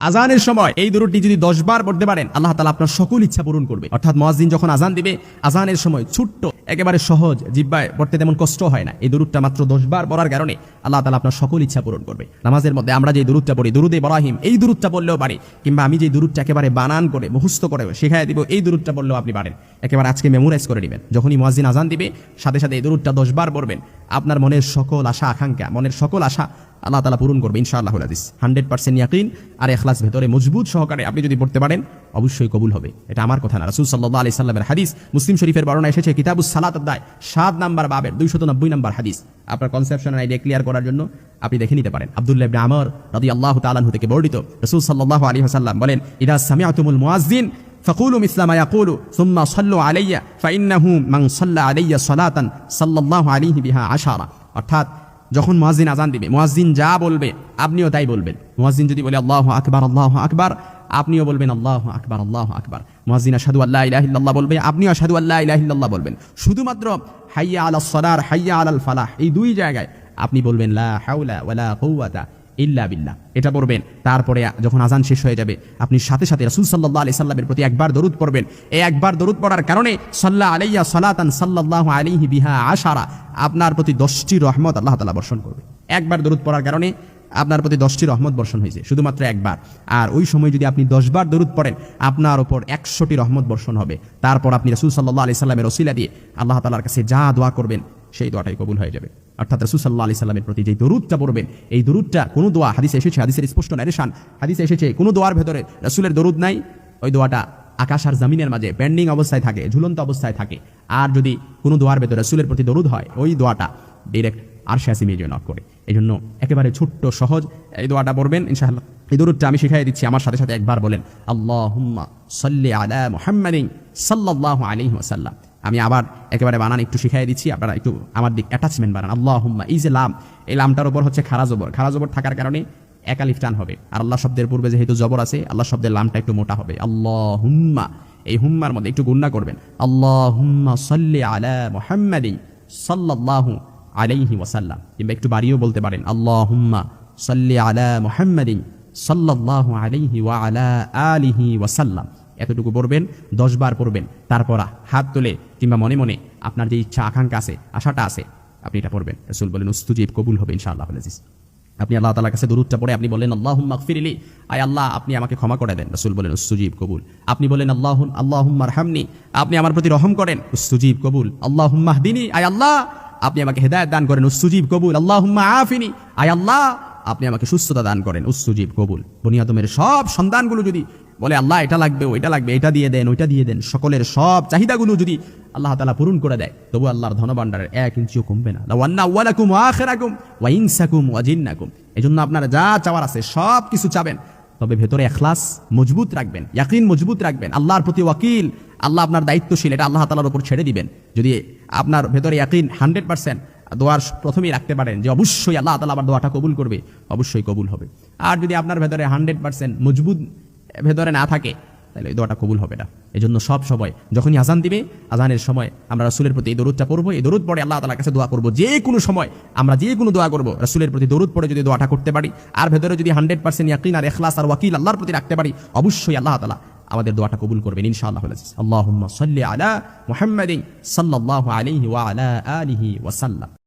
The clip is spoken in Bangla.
আজানের সময় এই দরুদটি যদি দশ বার পড়তে পারেন, আল্লাহ তালা আপনার সকল ইচ্ছা পূরণ করবে। অর্থাৎ মহাজিন যখন আজান দিবে, আজানের সময় ছোট্ট, একেবারে সহজ জিব্বায় পড়তে তেমন কষ্ট হয় না। এই দরুদটা মাত্র দশ বার পড়ার কারণে আল্লাহ তালা আপনার সকল ইচ্ছা পূরণ করবে। নামাজের মধ্যে আমরা যে দরুদটা পড়ি, দুরুদে বরাহিম এই দরুদটা পড়লেও পারি, কিংবা আমি যে দরুদটা একেবারে বানান করে, মুখস্থ করে শেখায় দিব, এই দরুদটা পড়লেও আপনি পারেন। একেবারে আজকে মেমোরাইজ করে নেবেন। যখনই মহাজিন আজান দিবে, সাথে সাথে এই দরুদটা দশ বার পড়বেন। আপনার মনের সকল আশা, আকাঙ্ক্ষা, মনের সকল আশা আল্লাহ তালা পূরণ করবে ইনশাআল্লাহ হাদিস হান্ড্রেড পার্সেন্ট ইয়াকিন আর এখলাস ভেতরে মজবুত সহকারে আপনি যদি পড়তে পারেন অবশ্যই কবুল হবে এটা আমার কথা না রাসুল সাল্লাহ আলি সাল্লামের হাদিস মুসলিম শরীফের বর্ণনা এসেছে কিতাবুস সালাত দায় সাত নাম্বার বাবের দুইশত নব্বই নাম্বার হাদিস আপনার কনসেপশন আইডিয়া ক্লিয়ার করার জন্য আপনি দেখে নিতে পারেন আব্দুল্লাহ ইবনে আমর রাদি আল্লাহ তালাহু থেকে বর্ণিত রসুল সাল্লাহ আলী হাসাল্লাম বলেন ইদা সামিয়াতুমুল মুয়াজ্জিন فقولوا مثل ما يقول ثم صلوا علي فإنه من صلى علي صلاة صلى الله عليه بها عشرة অর্থাৎ যখন মোয়াজিন আজান দিবে মোয়াজিন যা বলবে, আপনিও তাই বলবেন। মোয়াজিন যদি বলে, আল্লাহ আকবার আল্লাহ আকবার আপনিও বলবেন, আল্লাহ আকবার আল্লাহ আকবার মোয়াজিন আসাদু আল্লাহ ইলাহিল্লাহ বলবে, আপনিও আসাদু আল্লাহ ইলাহিল্লাহ বলবেন। শুধুমাত্র, হাইয়া আল সদার হাইয়া আল ফালাহ এই দুই জায়গায় আপনি বলবেন, লা হাউলা ওয়ালা কুওয়াতা ইল্লা বিল্লাহ। এটা পড়বেন। তারপরে যখন আজান শেষ হয়ে যাবে, আপনি সাথে সাথে রাসূল সাল্লাল্লাহু আলাইহি সাল্লামের প্রতি একবার দরুদ পড়বেন। এই একবার দরুদ পড়ার কারণে সাল্লাহ আলাইয়া সালাতান সাল্লাল্লাহু আলাইহি বিহা আশারা, আপনার প্রতি দশটি রহমত আল্লাহ তালা বর্ষণ করবে। একবার দরুদ পড়ার কারণে আপনার প্রতি দশটি রহমত বর্ষণ হয়েছে, শুধুমাত্র একবার। আর ওই সময় যদি আপনি দশবার দরুদ পড়েন, আপনার ওপর একশোটি রহমত বর্ষণ হবে। তারপর আপনি রসুল সাল্লাহ আলি সাল্লামের রসিলা দিয়ে আল্লাহ তালার কাছে যা দোয়া করবেন সেই দোয়াটাই কবুল হয়ে যাবে। অর্থাৎ রসুল সাল্লাহ আলি সাল্লামের প্রতি যে দরুদটা পড়বেন, এই দরুদটা কোনো দোয়া, হাদিসে এসেছে, হাদিসের স্পষ্ট নারেশান হাদিসে এসেছে, কোনো দোয়ার ভেতরে রসুলের দরুদ নাই, ওই দোয়াটা আকাশ আর জামিনের মাঝে পেন্ডিং অবস্থায় থাকে, ঝুলন্ত অবস্থায় থাকে। আর যদি কোনো দোয়ার ভেতরে রসুলের প্রতি দরুদ হয়, ওই দোয়াটা ডিরেক্ট আর শ্যাসি মেজে নক করে। এই জন্য একেবারে ছোট্ট, সহজ এই দোয়াটা পড়বেন, ইনশাআল্লাহ। এই দরুদটা আমি শিখাই দিচ্ছি, আমার সাথে সাথে একবার বলেন আল্লাহ সাল্লি আলা মুহাম্মাদিন সাল্লাল্লাহু আলাইহি ওয়াসাল্লাম। আমি আবার একেবারে বানান একটু শিখাই দিচ্ছি, আপনারা একটু আমার দিক অ্যাটাচমেন্ট বানান। আল্লাহ হুম্মা এই যে লাম, এই লামটার ওপর হচ্ছে খারা জবর। খারা জবর থাকার কারণে একালিফ টান হবে। আর আল্লাহ শব্দের পূর্বে যেহেতু জবর আছে, আল্লাহ শব্দের লামটা একটু মোটা হবে। আল্লাহ হুম্মা এই হুম্মার মধ্যে একটু গুন্না করবেন। আল্লাহ হুম্মা সাল্লি আলা মুহাম্মাদিন সাল্লাল্লাহু আলাইহি ওয়াসাল্লাম। কিংবা একটু বাড়িয়েও বলতে পারেন আল্লাহ হুম্মা সাল্লি আলা মুহাম্মাদিন সাল্লাল্লাহু আলাইহি ওয়া আলা আলিহি ওয়াসাল্লাম। এতটুকু পড়বেন দশ বার পড়বেন, তারপর হাত তুলে কিংবা মনে মনে আপনার যে ইচ্ছা, আকাঙ্ক্ষা আছে, আশাটা আছে, আপনি এটা পড়বেন। রসুল বলেন, উস্তুজিব, কবুল হবে ইনশাআল্লাহ আজিজ। আপনি আল্লাহ তালার কাছে দরুদটা পড়ে আপনি বলেন আল্লাহ মাকফিরিলি আয় আল্লাহ, আপনি আমাকে ক্ষমা করে দেন। রসুল বলেন, উস্তুজিব, কবুল। আপনি বলেন আল্লাহ আল্লাহ হামনি আপনি আমার প্রতি রহম করেন, উস্তুজিব, কবুল। আল্লাহ দিনী আয় আল্লাহ, আপনি আমাকে হেদায়ত দান করেন, উস্তুজিব, কবুল। আল্লাহ আফিনি। আয় আল্লাহ, আপনি আমাকে সুস্থতা দান করেন, উস্তুজিব, কবুল। বনিয়াদমের সব সন্তানগুলো যদি বলে, আল্লাহ, এটা লাগবে, ওইটা লাগবে, এটা দিয়ে দেন, ওইটা দিয়ে দেন। সকলের সব চাহিদাগুলো যদি আল্লাহ তালা পূরণ করে দেয়, তবু আল্লাহর ধনভাণ্ডারের এক ইঞ্চিও কমবে না। জিন্নাকুম। এজন্য আপনারা যা চাওয়ার আছে, সব কিছু চাবেন। তবে ভেতরে এখলাস মজবুত রাখবেন, ইয়াকিন মজবুত রাখবেন, আল্লাহর প্রতি ওয়াকিল, আল্লাহ আপনার দায়িত্বশীল, এটা আল্লাহ তালার উপর ছেড়ে দিবেন। যদি আপনার ভেতরে ইয়াকিন হান্ড্রেড পার্সেন্ট দোয়ার প্রথমেই রাখতে পারেন যে, অবশ্যই আল্লাহ তালা আমার দোয়াটা কবুল করবে, অবশ্যই কবুল হবে। আর যদি আপনার ভেতরে হান্ড্রেড পার্সেন্ট মজবুত ভেতরে না থাকে, তাহলে এই দোয়াটা কবুল হবে না। এই জন্য সব সময় যখনই আজান দিবে, আজানের সময় আমরা রাসুলের প্রতি এই দরুদটা পড়ব। এই দরুদ পড়ে আল্লাহ তালার কাছে দোয়া করব। যে কোনো সময় আমরা যে কোনো দোয়া করব, রাসুলের প্রতি দরুদ পড়ে যদি দোয়াটা করতে পারি, আর ভেতরে যদি হান্ড্রেড পার্সেন্ট ইয়াকিন আর এখলাস আর ওয়াকিল আল্লাহর প্রতি রাখতে পারি, অবশ্যই আল্লাহ তালা আমাদের দোয়াটা কবুল করবেন, ইনশাআল্লাহ আল্লাহ সাল্লি মুহাম্মাদিন সাল্লাল্লাহু আলাইহি ওয়া আলা আলিহি ওয়াসাল্লাম।